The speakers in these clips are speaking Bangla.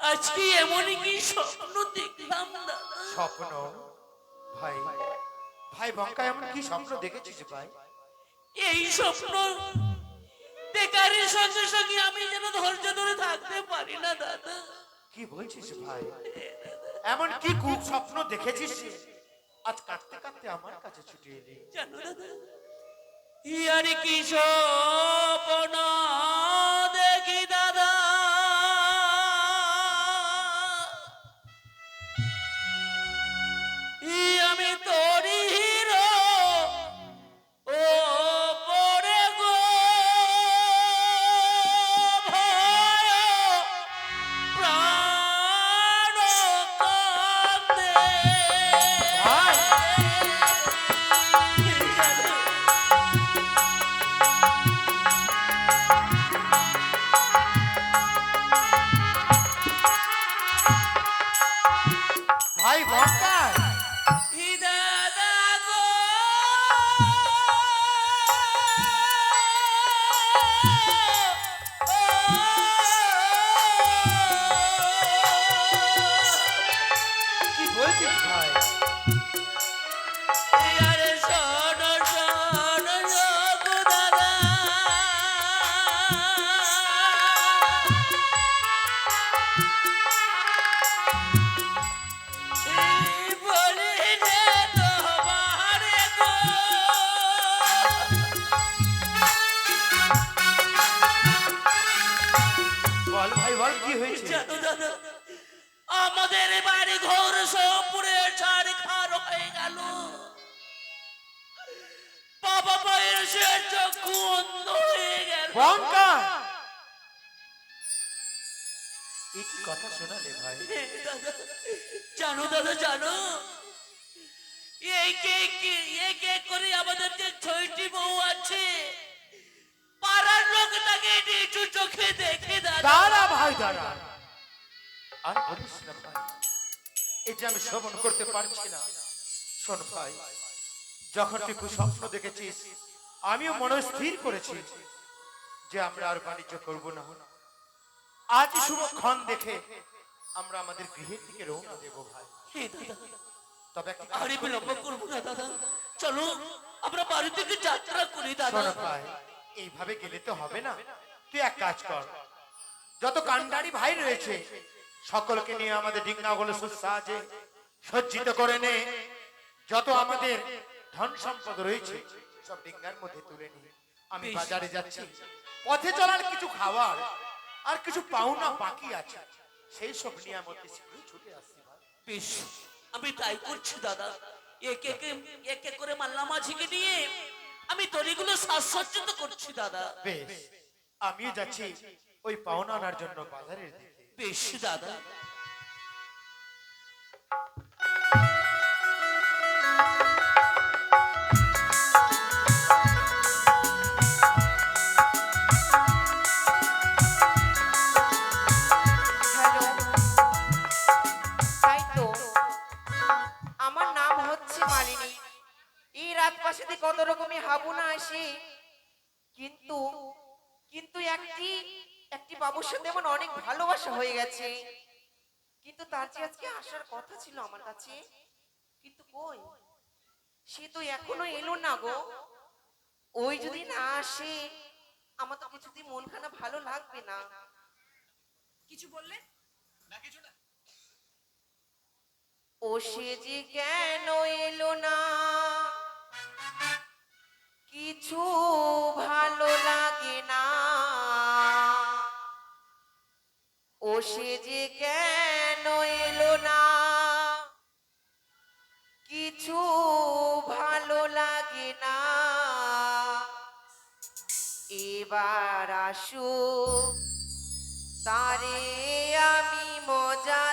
আজকে এমনই কি স্বপ্ন দেখলাম স্বপ্ন? ভাই ভাই বঙ্কা এমন কি স্বপ্ন দেখেছিস ভাই? এই স্বপ্ন দেখার সঙ্গে সঙ্গে আমি যেন ধৈর্য ধরে থাকতে পারি না দাদা। কি বলছিস ভাই? এমন কি কু স্বপ্ন দেখেছিস? আজ কাঁদতে কাঁদতে আমার কাছে ছুটে এলি জানো দাদা ইয়ার কি স্বপ্ন? গেল বাবা মায়ের সে চক্ষু অন্ধ হয়ে গেল। বঙ্কা এই কি কথা শোনালে ভাই? জানো দাদা জানো? এই কে কে এই করে আমাদের যে ছয়টি বউ আছে পাড়ার লোক তাকে নিচু চোখে দেখে দাঁড়া ভাই দাঁড়া। আর বলিস না ভাই যে আমি শ্রবণ করতে পারছি না। শোন ভাই যখন তুই স্বপ্ন দেখেছিস আমিও মনে স্থির করেছি যে আমরা আর বাণিজ্য করব না। আজ শুভক্ষণ দেখে আমরা আমাদের গৃহের দিকে রওনা দেব ভাই। তবে একটা আরে বিলম্ব করব না দাদা। চলো আমরা বাড়ি থেকে যাত্রা করি দাদা। শোনো ভাই এইভাবে গেলে তো হবে না। তুই এক কাজ কর। যত কান্ডারি ভাই রয়েছে সকলকে নিয়ে আমাদের ডিঙ্গাগুলো সুসাজে সজ্জিত করে নে। যত আমাদের ধন সম্পদ রয়েছে সব ডিঙ্গার মধ্যে তুলে নিয়ে আমি বাজারে যাচ্ছি। পথে চলার কিছু খাবার আর কিছু পাওনা বাকি আছে। সেই সব নিয়ে আমাকে শীঘ্রই ছুটে আসছি বেশ। আমি তাই করছি দাদা। এক এক এক এক করে মাল্লা মাঝিকে নিয়ে আমি তরিগুলো সাজসজ্জিত করছি দাদা। বেশ। আমিও যাচ্ছি ওই পাওনা আনার জন্য বাজারের দিকে। বেশ দাদা। বাবুর সাথে আমার অনেক ভালোবাসা হয়ে গেছে। কিন্তু তার যে আজকে আসার কথা ছিল আমার কাছে কিন্তু কই? সে তো এখনও এলো না গো। ওই যদি না আসে আমার তো কিছুতেই মন খানা ভালো লাগবে না। কিছু বললে? না কিছু না। ও সে যে কেন সে কেন এলো না? কিছু ভালো লাগে না। এবার আসু তারে আমি মজা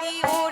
की ओर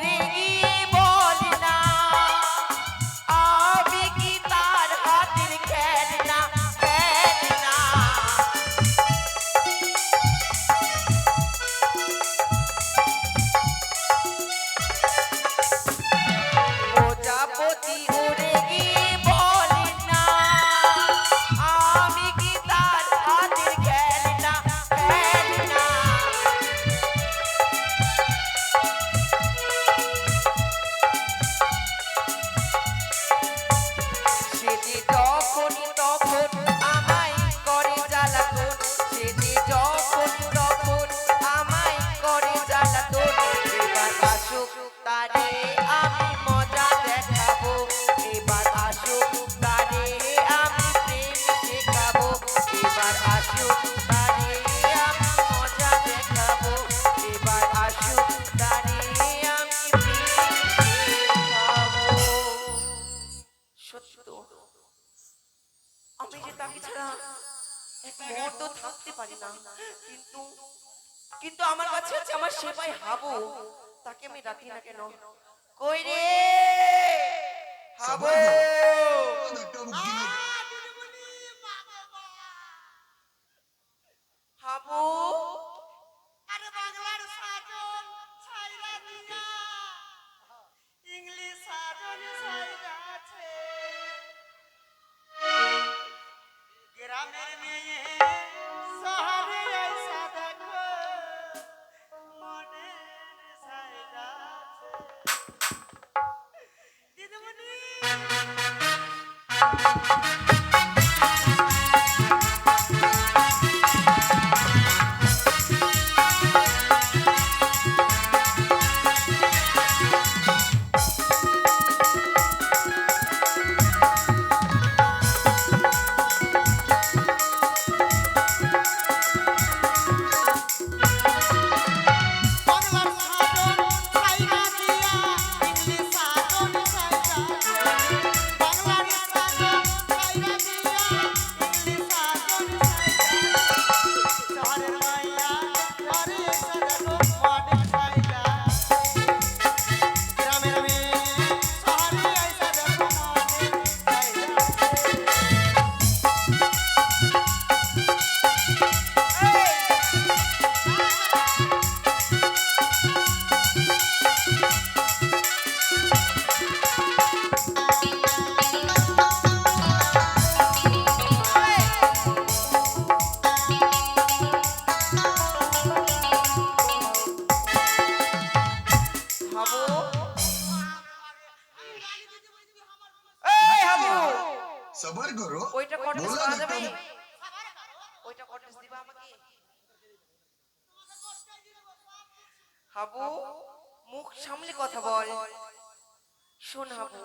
যে তাকে ছাড়া এক মুহূর্ত থাকতে পারি না। কিন্তু কিন্তু আমার কাছে আছে আমার সেবাই হাবো তাকে আমি রাখি না কেন? কই রে? হাবো। হাবো! হাবু মুখ সামলে কথা বল। শোন হাবু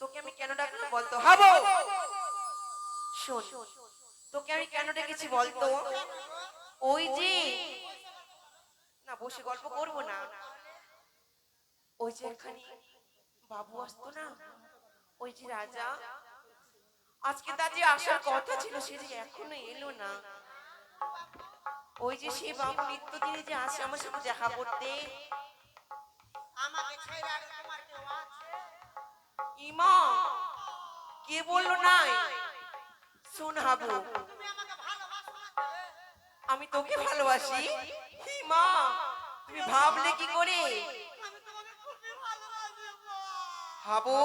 তোকে আমি কেন ডাকলাম বলতো? হাবু! শোন তোকে আমি কেন ডেকেছি বলতো? ওই যে না বসে গল্প করব না। ওই যে এখানে বাবু আসতো না? ওই যে রাজা। আজকে তার যে আসার কথা ছিল সে যে এখনও এলো না। ওই যে সে বাবু নিত্যদিনে যে আসে আমার সাথে দেখা করতে। ইমা কে বলল নাই? শোন হাবু আমি তোকে ভালোবাসি। মা তুমি ভাবলে কি করে। হাবু